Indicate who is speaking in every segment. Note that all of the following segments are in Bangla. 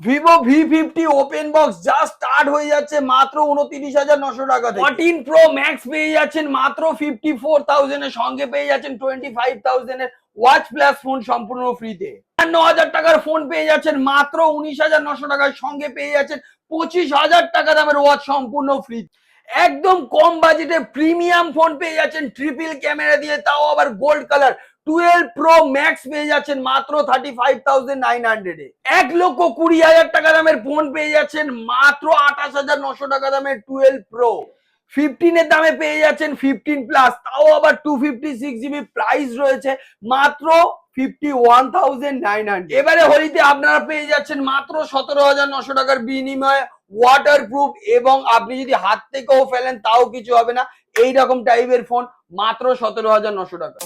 Speaker 1: Vivo V fifty open box যা স্টার্ট হয়ে যাচ্ছে মাত্র উনত্রিশ হাজার নশো টাকা ফোরটিন প্রো ম্যাক্স পেয়ে যাচ্ছেন মাত্র ফিফটি ফোর থাউজেন্ডের সঙ্গে পেয়ে যাচ্ছেন টোয়েন্টি ফাইভ থাউজেন্ডের ওয়াচ প্লাস ফোন সম্পূর্ণ ফ্রিতে ন হাজার টাকার ফোন পেয়ে যাচ্ছেন মাত্র উনিশ হাজার নশো টাকার সঙ্গে পেয়ে যাচ্ছেন পঁচিশ হাজার টাকা দামের ওয়াচ সম্পূর্ণ ফ্রি একদম কম বাজেটে প্রিমিয়াম ফোন পেয়ে যাচ্ছেন ট্রিপল ক্যামেরা দিয়ে, তাও আবার gold colour twelve pro max পেয়ে যাচ্ছেন মাত্র thirty five thousand nine hundred এক লক্ষ কুড়ি হাজার টাকা দামের ফোন পেয়ে যাচ্ছেন মাত্র আঠাশ হাজার নশো টাকা দামের টুয়েলভ প্রো ফিফটিনের দামে পেয়ে যাচ্ছেন ফিফটিন প্লাস তাও আবার two fifty six GB price রয়েছে মাত্র fifty one thousand nine hundred এবারে হোলিতে আপনারা পেয়ে যাচ্ছেন মাত্র সতেরো হাজার নশো টাকার বিনিময়ে ওয়াটার প্রুফ এবং আপনি যদি হাত থেকেও ফেলেন তাও কিছু হবে না। এই রকম টাইপের ফোন মাত্র সতেরো হাজার নশো টাকা।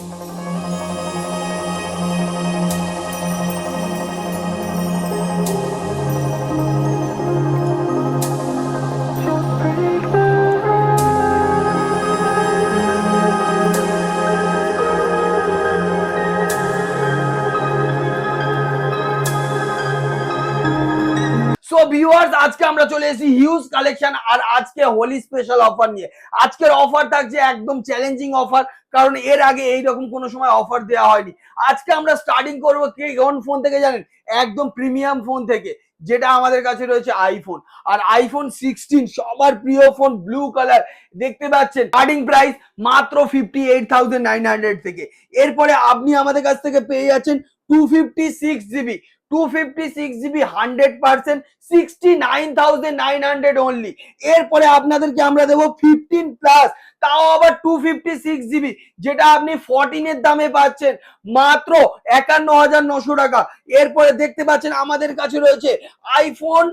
Speaker 1: সো ভিউয়ার্স আজকে আমরা চলে এসেছি হিউজ কালেকশন আর আজকে হোলি স্পেশাল অফার নিয়ে। আজকের অফার থাকছে একদম চ্যালেঞ্জিং অফার কারণ এর আগে এই রকম কোনো সময় অফার দেওয়া হয়নি। আজকে আমরা স্টার্টিং করব কে, কোন ফোন থেকে জানেন? একদম প্রিমিয়াম ফোন থেকে, যেটা আমাদের কাছে রয়েছে আইফোন আর আইফোন সিক্সটিন সবার প্রিয় ফোন ব্লু কালার দেখতে পাচ্ছেন স্টার্টিং প্রাইস মাত্র fifty eight thousand nine hundred থেকে। এরপরে আপনি আমাদের কাছ থেকে পেয়ে যাচ্ছেন two fifty six GB two fifty six GB hundred percent sixty nine thousand nine hundred only এরপরে আপনাদেরকে আমরা দেবো ফিফটিন প্লাস তাও আবার টু ফিফটি সিক্স জিবি যেটা আপনি ফোরটিনের দামে পাচ্ছেন, মাত্র একান্ন হাজার নশো টাকা। এরপরে দেখতে পাচ্ছেন আমাদের কাছে রয়েছে আইফোন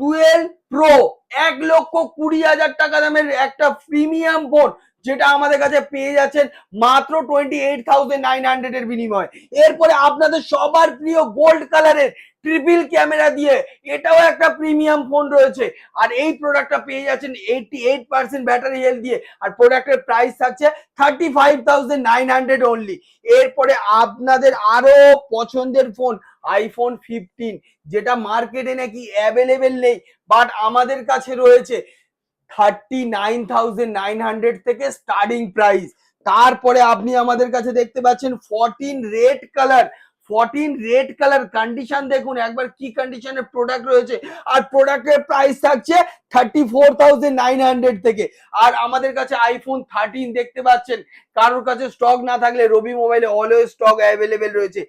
Speaker 1: টুয়েলভ প্রো এক লক্ষ কুড়ি হাজার টাকা দামের একটা প্রিমিয়াম ফোন যেটা আমাদের কাছে পেয়ে যাচ্ছেন মাত্র twenty eight thousand nine hundred এর বিনিময়ে। এরপরে আপনাদের সবার প্রিয় গোল্ড কালারের ট্রিপল ক্যামেরা দিয়ে এটাও একটা প্রিমিয়াম ফোন রয়েছে। আর এই প্রোডাক্টটা পেয়ে যাচ্ছেন eighty eight percent battery health দিয়ে। আর প্রোডাক্টের প্রাইস থাকছে thirty five thousand nine hundred only এরপরে আপনাদের আরও পছন্দের ফোন আইফোন ফিফটিন যেটা মার্কেটে নাকি অ্যাভেলেবেল নেই বাট আমাদের কাছে রয়েছে। Thirty nine thousand nine hundred থেকে স্টার্টিং প্রাইস তারপরে আপনি আমাদের কাছে দেখতে পাচ্ছেন fourteen red colour fourteen red colour condition দেখুন, একবার কি কন্ডিশনের প্রোডাক্ট রয়েছে। আর প্রোডাক্টের প্রাইস থাকছে thirty four thousand nine hundred থেকে। আর আমাদের কাছে আইফোন থার্টিন দেখতে পাচ্ছেন। কারোর কাছে স্টক না থাকলে রবি মোবাইলে অলওয়েজ স্টক অ্যাভেলেবেল রয়েছে।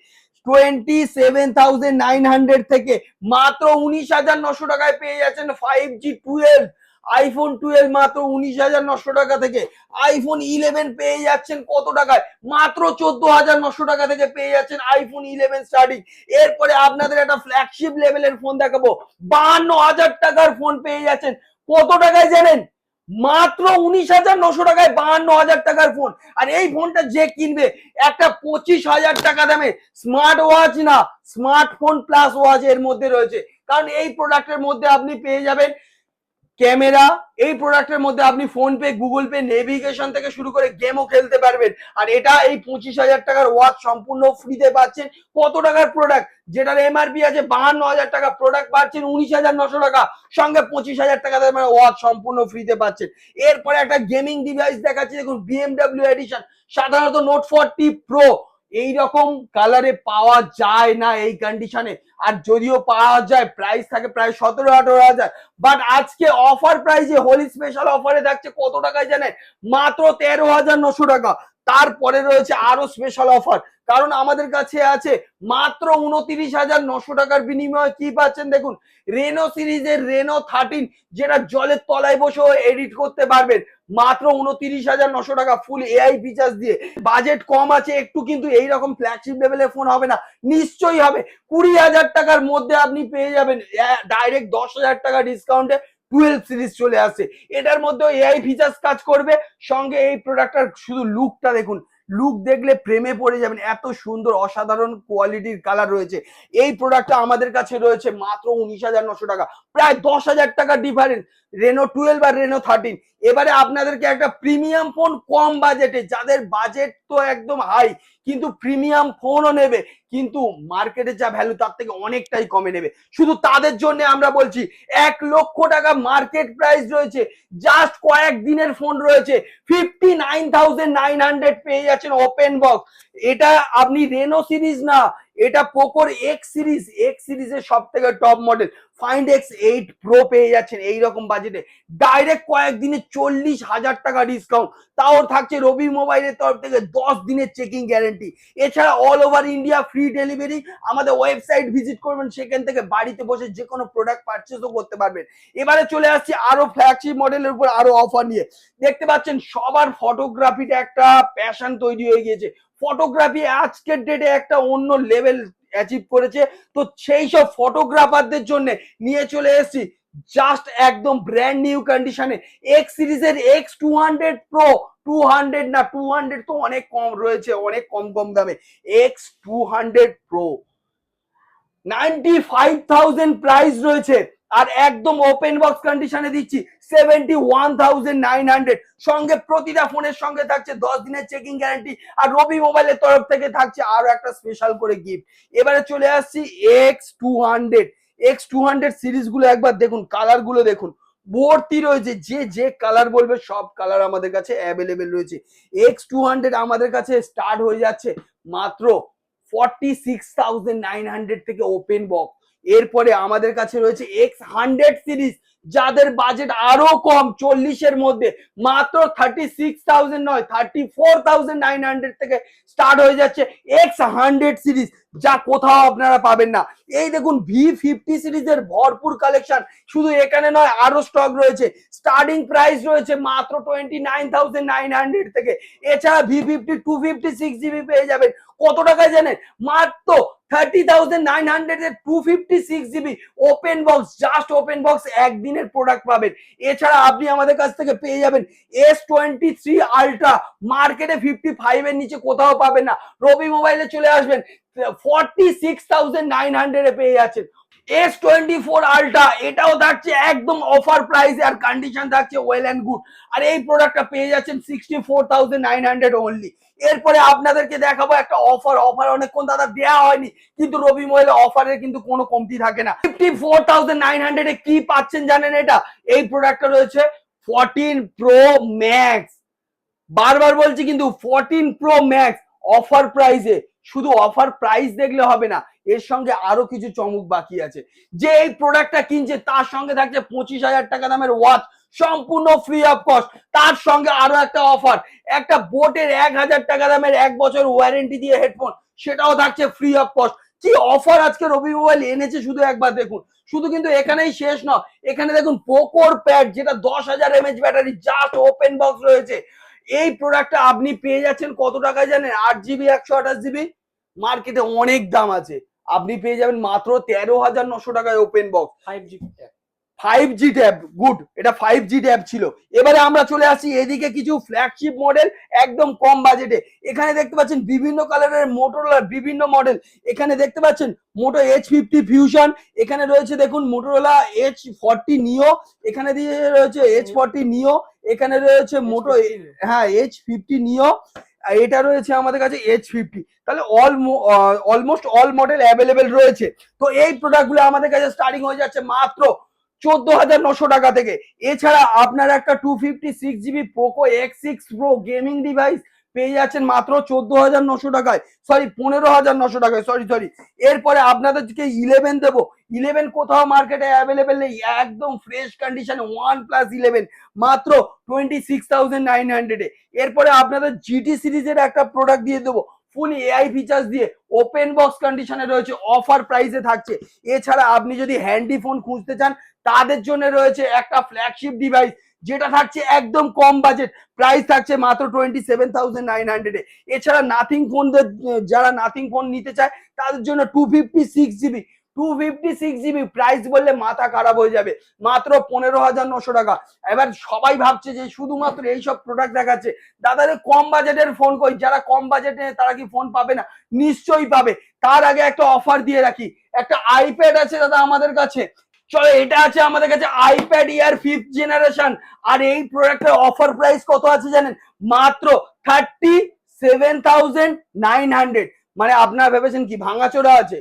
Speaker 1: Twenty seven thousand nine hundred থেকে। মাত্র উনিশ হাজার নশো টাকায় পেয়ে যাচ্ছেন five G twelve iPhone twelve মাত্র উনিশ হাজার নশো টাকা থেকে আইফোন ইলেভেন পেয়ে যাচ্ছেন কত টাকায়? মাত্র চোদ্দ হাজার নশো টাকা থেকে পেয়ে যাচ্ছেন আইফোন ইলেভেন স্টার্টিং এরপরে আপনাদের একটা ফ্ল্যাগশিপ লেভেলের ফোন দেখাবো। বাহান্ন হাজার টাকার ফোন পেয়ে যাচ্ছেন। কত টাকায় জানেন? মাত্র উনিশ হাজার নশো টাকায় বাহান্ন হাজার টাকার ফোন আর এই ফোনটা যে কিনবে, একটা পঁচিশ হাজার টাকা দামে। স্মার্ট ওয়াচ না স্মার্টফোন প্লাস ওয়াচ এর মধ্যে রয়েছে। কারণ এই প্রোডাক্টের মধ্যে আপনি পেয়ে যাবেন ক্যামেরা, এই প্রোডাক্টের মধ্যে আপনি PhonePe Google Pay navigation থেকে শুরু করে গেমও খেলতে পারবেন। আর এটা এই পঁচিশ হাজার টাকার ওয়াচ সম্পূর্ণ ফ্রিতে পাচ্ছেন। কত টাকার প্রোডাক্ট যেটার এমআরপি আছে বাহান্ন হাজার টাকা। প্রোডাক্ট পাচ্ছেন উনিশ হাজার নশো টাকা। সঙ্গে পঁচিশ হাজার টাকা দামের ওয়াচ সম্পূর্ণ ফ্রিতে পাচ্ছেন। এরপরে একটা গেমিং ডিভাইস দেখাচ্ছি। দেখুন বিএমডাব্লিউ এডিশন সাধারণত নোট ফোরটি প্রো এই রকম কালারে পাওয়া যায় না এই কন্ডিশনে আর যদিও পাওয়া যায় প্রাইস থাকে প্রায় সতেরো, আঠেরো হাজার। বাট আজকে অফার প্রাইসে হোলি স্পেশাল অফারে থাকছে কত টাকায় জানেন? মাত্র তেরো হাজার নশো টাকা। তারপরে রয়েছে আরও স্পেশাল অফার কারণ আমাদের কাছে আছে মাত্র উনত্রিশ হাজার নশো টাকার বিনিময়ে কি পাচ্ছেন দেখুন? রেনো সিরিজের রেনো থার্টিন যেটা জলের তলায় বসেও এডিট করতে পারবেন। মাত্র উনত্রিশ হাজার নশো টাকা ফুল এআই ফিচার্স দিয়ে। বাজেট কম আছে, একটু কিন্তু এই রকম ফ্ল্যাগশিপ লেভেলের ফোন হবে না। নিশ্চয়ই হবে। কুড়ি হাজার টাকার মধ্যে আপনি পেয়ে যাবেন ডাইরেক্ট দশ হাজার টাকা ডিসকাউন্টে টুয়েলভ সিরিজ চলে আসে। এটার মধ্যে এআই ফিচার্স কাজ করবে। সঙ্গে এই প্রোডাক্টটার শুধু লুকটা দেখুন। লুক দেখলে প্রেমে পড়ে যাবেন। এত সুন্দর, অসাধারণ কোয়ালিটির কালার রয়েছে। এই প্রোডাক্টটা আমাদের কাছে রয়েছে মাত্র উনিশ হাজার নশো টাকা। প্রায় দশ হাজার টাকা ডিফারেন্স রেনো টুয়েলভ আর রেনো থার্টিন এবারে আপনাদেরকে একটা প্রিমিয়াম ফোন কম বাজেটে যাদের বাজেট তো একদম হাই কিন্তু প্রিমিয়াম ফোনও নেবে, কিন্তু মার্কেটে যা ভ্যালু তার থেকে অনেকটাই কমে নেবে। শুধু তাদের জন্য আমরা বলছি, এক লক্ষ টাকা মার্কেট প্রাইস রয়েছে জাস্ট কয়েক দিনের ফোন রয়েছে fifty nine thousand nine hundred পেয়ে যাচ্ছেন ওপেন বক্স এটা আপনি রেনো সিরিজ না এটা পোকোর এক্স সিরিজ এক্স সিরিজের সব থেকে top model Find X eight pro পেয়ে যাচ্ছেন এইরকম বাজেটে ডাইরেক্ট কয়েকদিনে চল্লিশ হাজার টাকা ডিসকাউন্ট তাও থাকছে রবি মোবাইলের তরফ থেকে দশ দিনের চেকিং গ্যারেন্টি এছাড়া all over India free delivery আমাদের ওয়েবসাইট ভিজিট করবেন, সেখান থেকে বাড়িতে বসে যে কোনো প্রোডাক্ট পারচেসও করতে পারবেন। এবারে চলে আসছি আরও ফ্ল্যাগশিপ মডেলের উপর আরও অফার নিয়ে। দেখতে পাচ্ছেন সবার ফটোগ্রাফিটা একটা প্যাশন তৈরি হয়ে গিয়েছে। ফটোগ্রাফি আজকের ডেটে একটা অন্য লেভেল অ্যাচিভ করেছে। তো সেই সব ফটোগ্রাফারদের জন্য নিয়ে চলে এসেছি। জাস্ট একদম ব্র্যান্ড নিউ কন্ডিশনে এক্স সিরিজের X two hundred pro two hundred না টু হান্ড্রেড তো অনেক কম রয়েছে, অনেক কম কম দামে। X two hundred pro ninety five thousand price রয়েছে। আর একদম ওপেন বক্স কন্ডিশনে দিচ্ছি seventy one thousand nine hundred সঙ্গে প্রতিটা ফোনের সঙ্গে থাকছে দশ দিনের চেকিং গ্যারান্টি আর রবি মোবাইলের তরফ থেকে থাকছে আরও একটা স্পেশাল করে গিফট এবারে চলে আসছি X two hundred X two hundred সিরিজগুলো একবার দেখুন কালারগুলো দেখুন। ভর্তি রয়েছে, যে যে কালার বলবে সব কালার আমাদের কাছে অ্যাভেলেবেল রয়েছে। এক্স টু হান্ড্রেড আমাদের কাছে স্টার্ট হয়ে যাচ্ছে মাত্র forty six thousand nine hundred থেকে ওপেন বক্স এরপরে আমাদের কাছে রয়েছে এক্স হান্ড্রেড সিরিজ যাদের বাজেট আরও কম, চল্লিশের মধ্যে। মাত্র থার্টি সিক্স থাউজেন্ড নয় thirty four thousand nine hundred থেকে স্টার্ট হয়ে যাচ্ছে এক্স হান্ড্রেড সিরিজ যা কোথাও আপনারা পাবেন না। এই দেখুন ভি ফিফটি সিরিজের ভরপুর কালেকশন শুধু এখানে নয়, আরও স্টক রয়েছে। স্টার্টিং প্রাইস রয়েছে মাত্র twenty nine thousand nine hundred থেকে। এছাড়া V fifty two fifty six GB পেয়ে যাবেন। কত টাকায় জানেন? মাত্র thirty thousand nine hundred two fifty six GB open box just open box একদিনের প্রোডাক্ট পাবেন। এছাড়া আপনি আমাদের কাছ থেকে পেয়ে যাবেন এস টোয়েন্টি থ্রি আলট্রা মার্কেটে ফিফটি ফাইভ এর নিচে কোথাও পাবেন না। রবি মোবাইলে চলে আসবেন forty six thousand nine hundred পেয়ে যাচ্ছেন। এস টোয়েন্টি ফোর আলট্রা এটাও থাকছে একদম অফার প্রাইস আর কন্ডিশন থাকছে ওয়েল অ্যান্ড গুড আর এই প্রোডাক্টটা পেয়ে যাচ্ছেন sixty four thousand nine hundred only এরপরে আপনাদেরকে দেখাবো একটা অফার অফার অনেকক্ষণ দাদা দেওয়া হয়নি, কিন্তু রবি মহিলা অফারের কিন্তু কোনো কমতি থাকে না। Fifty four thousand nine hundred কি পাচ্ছেন জানেন এটা? এই প্রোডাক্টটা রয়েছে ফোরটিন প্রো ম্যাক্স বারবার বলছি কিন্তু ফোরটিন প্রো ম্যাক্স অফার প্রাইসে শুধু অফার প্রাইস দেখলে হবে না এর সঙ্গে আরও কিছু চমক বাকি আছে। যে এই প্রোডাক্টটা কিনছে, তার সঙ্গে থাকছে পঁচিশ হাজার টাকা দামের ওয়াচ সম্পূর্ণ ফ্রি অফ কস্ট তার সঙ্গে আরও একটা অফার একটা বোটের এক হাজার টাকা দামের এক বছর ওয়ারেন্টি দিয়ে হেডফোন সেটাও থাকছে ফ্রি অফ কস্ট কি অফার আজকে রবি মোবাইল এনেছে শুধু একবার দেখুন। শুধু কিন্তু এখানেই শেষ নয়, এখানে দেখুন পোকোর প্যাড যেটা দশ হাজার M H battery just open box রয়েছে। এই প্রোডাক্টটা আপনি পেয়ে যাচ্ছেন কত টাকায় জানেন? আট জিবি একশো আঠাশ জিবি মার্কেটে অনেক দাম আছে। আপনি পেয়ে যাবেন মাত্র তেরো হাজার নশো টাকায় open box
Speaker 2: five G
Speaker 1: five G tab good এটা ফাইভ জি ট্যাব ছিল। এবারে আমরা চলে আসি এদিকে কিছু ফ্ল্যাগশিপ মডেল একদম কম বাজেটে এখানে দেখতে পাচ্ছেন বিভিন্ন কালারের মোটরোলার বিভিন্ন মডেল এখানে দেখতে পাচ্ছেন মোটো এইচ ফিফটি ফিউশন এখানে রয়েছে দেখুন মোটোরোলা এইচ ফর্টি নিও এখানে দিয়ে রয়েছে এইচ ফর্টি নিও এখানে রয়েছে মোটো হ্যাঁ এইচ ফিফটি নিও এটা রয়েছে আমাদের কাছে এইচ ফিফটি তাহলে all almost all model available রয়েছে। তো এই প্রোডাক্টগুলো আমাদের কাছে স্টার্টিং হয়ে যাচ্ছে মাত্র চোদ্দ হাজার নশো টাকা থেকে। এছাড়া আপনার একটা two fifty six GB Poco X six pro gaming device পেয়ে যাচ্ছেন মাত্র চোদ্দ হাজার নশো টাকায়। সরি পনেরো হাজার নশো টাকায়। সরি সরি এরপরে আপনাদেরকে ইলেভেন দেবো। ইলেভেন কোথাও মার্কেটে অ্যাভেলেবেল নেই। একদম ফ্রেশ কন্ডিশনে ওয়ান প্লাস ইলেভেন মাত্র টোয়েন্টি সিক্স থাউজেন্ড নাইন হান্ড্রেডে এরপরে আপনাদের জিটি সিরিজের একটা প্রোডাক্ট দিয়ে দেবো। ফুল এআই ফিচার্স দিয়ে ওপেন বক্স কন্ডিশনে রয়েছে। অফার প্রাইসে থাকছে। এছাড়া আপনি যদি হ্যান্ডি ফোন খুঁজতে চান, তাদের জন্য রয়েছে একটা ফ্ল্যাগশিপ ডিভাইস যেটা থাকছে একদম কম বাজেট প্রাইস থাকছে মাত্র টোয়েন্টি সেভেন থাউজেন্ড নাইন হান্ড্রেডে এছাড়া নাথিং ফোন যারা নাথিং ফোন নিতে চায়, তাদের জন্য two fifty six GB two fifty six GB price বললে মাথা খারাপ হয়ে যাবে। মাত্র পনেরো হাজার নশো টাকা। এবার সবাই ভাবছে যে শুধুমাত্র এইসব প্রোডাক্ট দেখাচ্ছে। দাদারে কম বাজেটের ফোন কই? যারা কম বাজেটে তারা কি ফোন পাবে না? নিশ্চয়ই পাবে। তার আগে একটা অফার দিয়ে রাখি। একটা আইপ্যাড আছে দাদা আমাদের কাছে। চলো, এটা আছে আমাদের কাছে আইপ্যাড ইয়ার ফিফথ জেনারেশন আর এই প্রোডাক্টের অফার প্রাইস কত আছে জানেন? মাত্র thirty seven thousand nine hundred মানে আপনারা ভেবেছেন কি, ভাঙাচোরা আছে?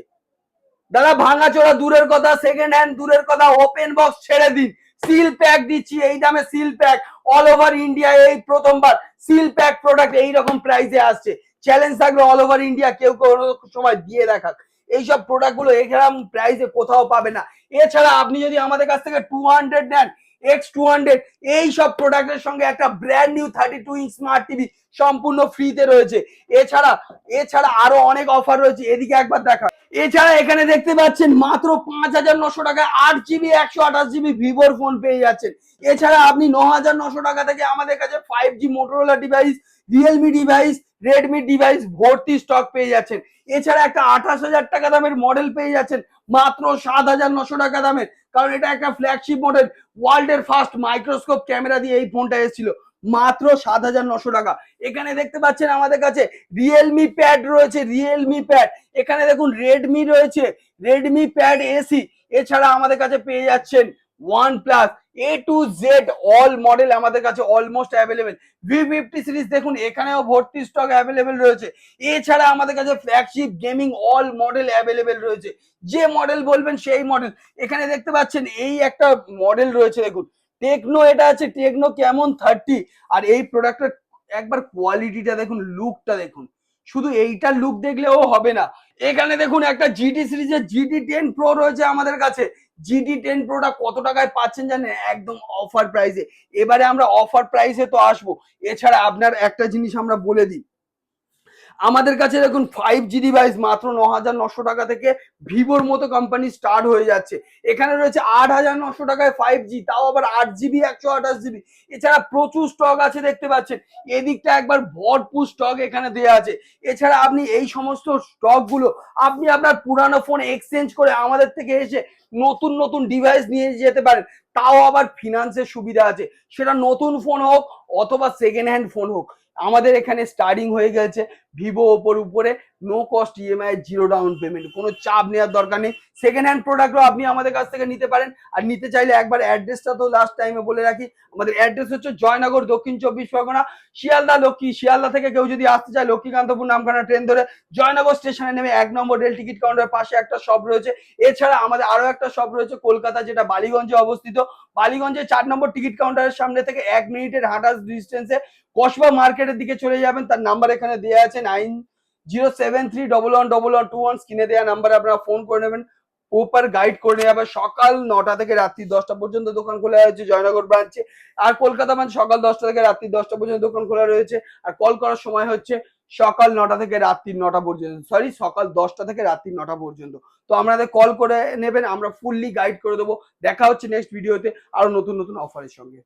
Speaker 1: দাদা, ভাঙাচোরা দূরের কথা সেকেন্ড হ্যান্ড দূরের কথা ওপেন বক্স ছেড়ে দিন। সিল প্যাক দিচ্ছি, এই দামে seal pack all over India এই প্রথমবার সিল প্যাক প্রোডাক্ট এই রকম প্রাইসে আসছে। চ্যালেঞ্জ থাকবে অল ওভার ইন্ডিয়া কেউ কোনো সময় দিয়ে দেখাক। এইসব প্রোডাক্টগুলো এরকম প্রাইসে কোথাও পাবে না। এছাড়া আপনি যদি আমাদের কাছ থেকে টু হান্ড্রেড নেন এক্স টু হান্ড্রেড এই সব প্রোডাক্টের সঙ্গে একটা brand new thirty two inch smart TV সম্পূর্ণ ফ্রিতে রয়েছে। এছাড়া এছাড়া আরও অনেক অফার রয়েছে, এদিকে একবার দেখা এছাড়া এখানে দেখতে পাচ্ছেন মাত্র পাঁচ হাজার নশো টাকায় আট জিবি একশো আঠাশ জিবি ভিভোর ফোন পেয়ে যাচ্ছেন। এছাড়া আপনি ন হাজার নশো টাকা থেকে আমাদের কাছে five G Motorola device Realme device Redmi device ভর্তি স্টক পেয়ে যাচ্ছেন। এছাড়া একটা আঠাশ হাজার টাকা দামের মডেল পেয়ে যাচ্ছেন, মাত্র সাত হাজার নশো টাকা দামের। কারণ এটা একটা ফ্ল্যাগশিপ মডেল ওয়ার্ল্ডের ফার্স্ট মাইক্রোস্কোপ ক্যামেরা দিয়ে এই ফোনটা এসেছিল, মাত্র সাত হাজার নশো টাকা। এখানে দেখতে পাচ্ছেন আমাদের কাছে রিয়েলমি প্যাড রয়েছে রিয়েলমি প্যাড এখানে দেখুন রেডমি রয়েছে রেডমি প্যাড এসি এছাড়া আমাদের কাছে পেয়ে যাচ্ছেন OnePlus A to Z all model আমাদের কাছে almost available V fifty series দেখুন, এখানেও ভর্তি স্টক অ্যাভেলেবেল রয়েছে। এছাড়া আমাদের কাছে flagship gaming all model available রয়েছে। যে মডেল বলবেন সেই মডেল এখানে দেখতে পাচ্ছেন, এই একটা মডেল রয়েছে, দেখুন। টেকনো এটা আছে টেকনো কেমন থার্টি আর এই প্রোডাক্টের একবার কোয়ালিটিটা দেখুন লুকটা দেখুন। শুধু এইটা লুক দেখলেও হবে না। এখানে দেখুন, একটা জিটি সিরিজের জিটি টেন প্রো রয়েছে আমাদের কাছে। জিটি টেন প্রোটা কত টাকায় পাচ্ছেন জানেন? একদম অফার প্রাইসে এবারে আমরা অফার প্রাইসে তো আসব। এছাড়া আপনার একটা জিনিস আমরা বলে দিই। আমাদের কাছে দেখুন ফাইভ জি ডিভাইস মাত্র ন হাজার নশো টাকা থেকে ভিভোর মতো কোম্পানি স্টার্ট হয়ে যাচ্ছে। এখানে রয়েছে আট হাজার নশো টাকায় ফাইভ জি তাও আবার আট জিবি একশো আঠাশ জিবি এছাড়া প্রচুর স্টক আছে দেখতে পাচ্ছেন। এদিকটা একবার ভরপুর স্টক এখানে দেওয়া আছে। এছাড়া আপনি এই সমস্ত স্টকগুলো আপনি আপনার পুরানো ফোন এক্সচেঞ্জ করে আমাদের থেকে এসে নতুন নতুন ডিভাইস নিয়ে যেতে পারেন। তাও আবার ফিনান্সের সুবিধা আছে। সেটা নতুন ফোন হোক অথবা সেকেন্ড হ্যান্ড ফোন হোক। আমাদের এখানে স্টার্টিং হয়ে গেছে। ভিভো, ওপর উপরে no cost EMI zero down payment কোনো চাপ নেওয়ার দরকার নেই। সেকেন্ড হ্যান্ড প্রোডাক্টও আপনি আমাদের কাছ থেকে নিতে পারেন। আর নিতে চাইলে একবার অ্যাড্রেসটা তো লাস্ট টাইমে বলে রাখি। আমাদের অ্যাড্রেস হচ্ছে জয়নগর, দক্ষিণ চব্বিশ পরগনা, শিয়ালদা, লক্ষ্মী। শিয়ালদা থেকে কেউ যদি আসতে চায়, লক্ষ্মীকান্তপুর নামখানা ট্রেন ধরে জয়নগর স্টেশনে নেমে এক নম্বর রেল টিকিট কাউন্টার পাশে একটা শপ রয়েছে। এছাড়া আমাদের আরও একটা শপ রয়েছে কলকাতা, যেটা বালিগঞ্জে অবস্থিত। বালিগঞ্জে চার নম্বর টিকিট কাউন্টারের সামনে থেকে এক মিনিটের হাঁটার ডিস্টেন্সে কসবা মার্কেটের দিকে চলে যাবেন। তার নাম্বার এখানে দেওয়া আছে। Nine zero seven three double one double one two one স্ক্রিনে দেওয়া নাম্বারে আপনারা ফোন করে নেবেন। ওপার গাইড করে নিয়ে যাবে। সকাল নটা থেকে রাত্রি দশটা পর্যন্ত দোকান খোলা হয়েছে জয়নগর ব্রাঞ্চে। আর কলকাতা ব্রাঞ্চ সকাল দশটা থেকে রাত্রি দশটা পর্যন্ত দোকান খোলা রয়েছে। আর কল করার সময় হচ্ছে সকাল নটা থেকে রাত্রি নটা পর্যন্ত। সরি, সকাল দশটা থেকে রাত্রি নটা পর্যন্ত। তো আপনাদের কল করে নেবেন, আমরা ফুললি গাইড করে দেবো। দেখা হচ্ছে নেক্সট ভিডিওতে আরও নতুন নতুন অফারের সঙ্গে।